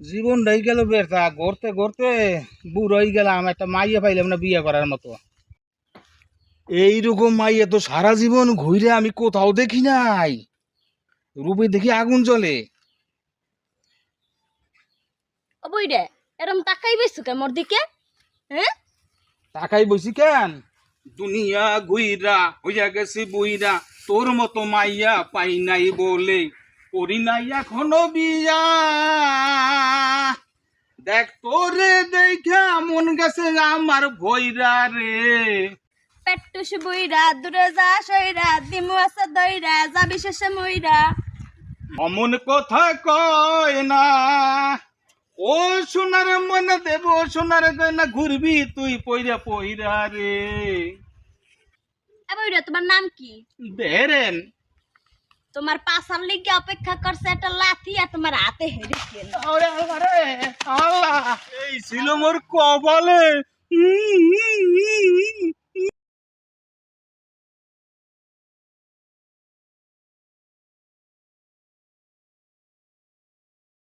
জীবন রয়ে গেল বেরতা গড়তে গড়তে বুড়ো হয়ে গেলাম একটা মাইয়া পাইলাম না বিয়ে করার মতো। এইরকম মাইয়া তো সারা জীবন ঘুরে আমি কোথাও দেখি নাই। রূপে দেখি আগুন জ্বলে। ও এরম তাকাই বেসু কে মোর দিকে? হ্যাঁ? তাকাই বসি কেন? দুনিয়া ঘুইরা হইয়া গেছে বইরা তোর মতো মাইয়া পাই নাই বলে। করি নাই এখনও বিয়া। দেখ তোরে দেখা মন গেছে আমার ভৈরা রে। পেট্টুস বইরা দূরে যা সইরা দিমু আছে দইরা যাবি শেষে মইরা। অমন কথা কয় না। ও সোনার মনে দেব সোনার গয়না ঘুরবি তুই পইরা পইরা রে। এ বই রে তোমার নাম কি? বেরেন। তোমার পাশার লিগে অপেক্ষা করছে একটা লাথি আর তোমার হাতে হেরে খেল এই ছিল মোর কপালে।